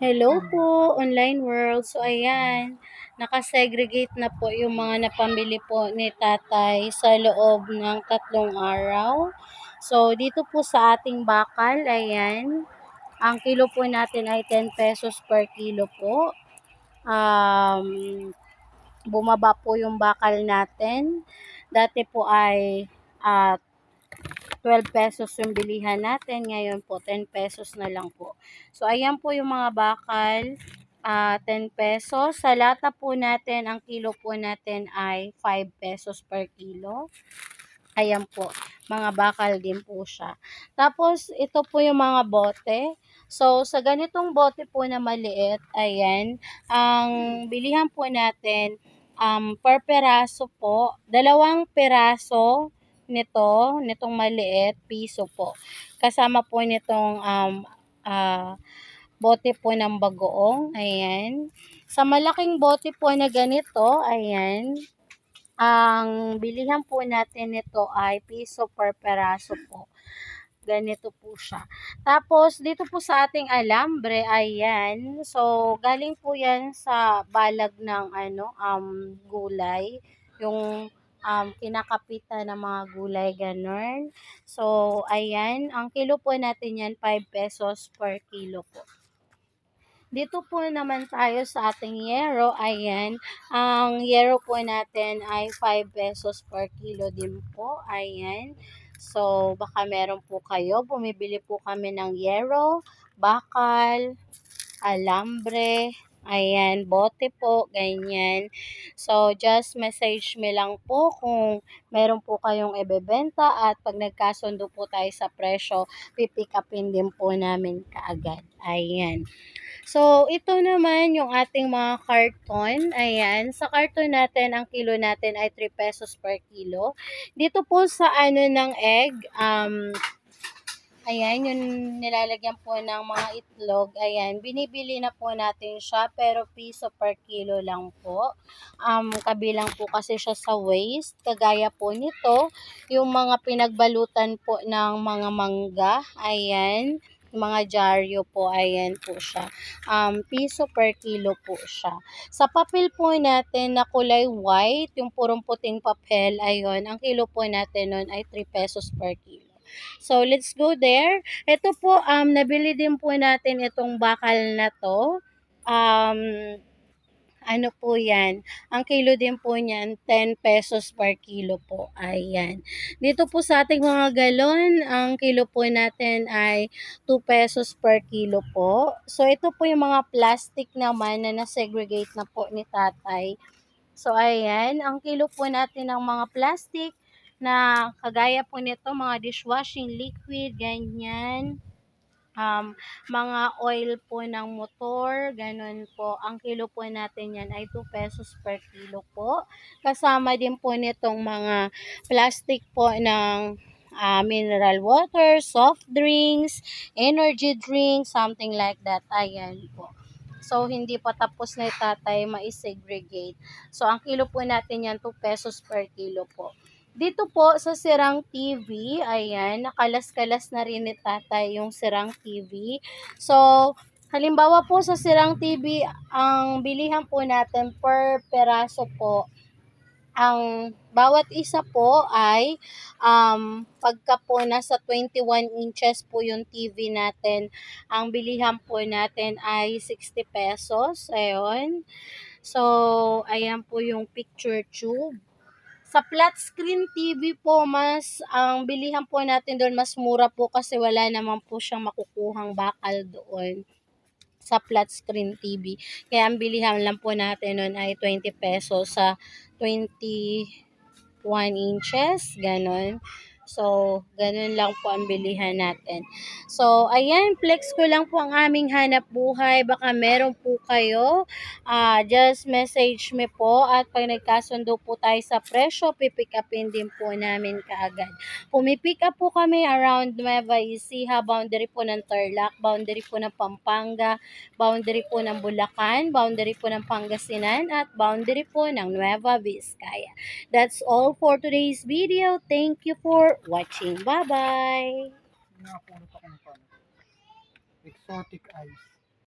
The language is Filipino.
Hello po, online world. So, ayan, nakasegregate na po yung mga napamili po ni tatay sa loob ng tatlong araw. So, dito po sa ating bakal, ayan, ang kilo po natin ay 10 pesos per kilo po. Um, bumaba po yung bakal natin. Dati po ay at 12 pesos yung bilihan natin. Ngayon po, 10 pesos na lang po. So, ayan po yung mga bakal. ah 10 pesos. Sa lata po natin, ang kilo po natin ay 5 pesos per kilo. Ayan po, mga bakal din po siya. Tapos, ito po yung mga bote. So, sa ganitong bote po na maliit, ayan, ang bilihan po natin, um, per peraso po, dalawang peraso nito, nitong maliit, piso po. Kasama po nitong um, ah, bote po ng bagoong, ayan. Sa malaking bote po na ganito, ayan, ang bilihan po natin nito ay piso per peraso po. Ganito po siya. Tapos, dito po sa ating alambre, ayan. So, galing po yan sa balag ng ano, um, gulay. Yung um, kinakapitan ng mga gulay, ganun. So, ayan. Ang kilo po natin yan, 5 pesos per kilo po. Dito po naman tayo sa ating yero. Ayan. Ang yero po natin ay 5 pesos per kilo din po. Ayan. So, baka meron po kayo. Bumibili po kami ng yero, bakal, alambre, ayan, bote po, ganyan. So, just message me lang po kung meron po kayong ibebenta at pag nagkasundo po tayo sa presyo, pipick upin din po namin kaagad. Ayan. So, ito naman yung ating mga karton. Ayan. Sa karton natin, ang kilo natin ay 3 pesos per kilo. Dito po sa ano ng egg, um, ayan, yung nilalagyan po ng mga itlog. Ayan, binibili na po natin siya, pero piso per kilo lang po. Um, kabilang po kasi siya sa waste. Kagaya po nito, yung mga pinagbalutan po ng mga mangga. Ayan mga dyaryo po, ayan po siya. Um, piso per kilo po siya. Sa papel po natin na kulay white, yung purong puting papel, ayun, ang kilo po natin nun ay 3 pesos per kilo. So, let's go there. Ito po, um, nabili din po natin itong bakal na to. Um, ano po yan, ang kilo din po niyan, 10 pesos per kilo po. Ayan. Dito po sa ating mga galon, ang kilo po natin ay 2 pesos per kilo po. So, ito po yung mga plastic naman na na-segregate na po ni tatay. So, ayan, ang kilo po natin ng mga plastic na kagaya po nito, mga dishwashing liquid, ganyan um, mga oil po ng motor, ganun po. Ang kilo po natin yan ay 2 pesos per kilo po. Kasama din po nitong mga plastic po ng uh, mineral water, soft drinks, energy drinks, something like that. Ayan po. So, hindi pa tapos na tatay ma-segregate. So, ang kilo po natin yan 2 pesos per kilo po. Dito po sa Sirang TV, ayan, nakalas-kalas na rin ni tatay yung Sirang TV. So, halimbawa po sa Sirang TV, ang bilihan po natin per peraso po, ang bawat isa po ay um, pagka po nasa 21 inches po yung TV natin, ang bilihan po natin ay 60 pesos. Ayun. So, ayan po yung picture tube. Sa flat screen TV po, mas ang bilihan po natin doon mas mura po kasi wala naman po siyang makukuhang bakal doon sa flat screen TV. Kaya ang bilihan lang po natin noon ay 20 pesos sa 21 inches, ganon. So, ganun lang po ang bilihan natin. So, ayan, flex ko lang po ang aming hanap buhay. Baka meron po kayo. Uh, just message me po at pag nagkasundo po tayo sa presyo, pipick upin din po namin kaagad. Pumipick up po kami around Nueva Ecija, boundary po ng Tarlac, boundary po ng Pampanga, boundary po ng Bulacan, boundary po ng Pangasinan, at boundary po ng Nueva Vizcaya. That's all for today's video. Thank you for watching. Bye-bye! Ng pan. Exotic eyes.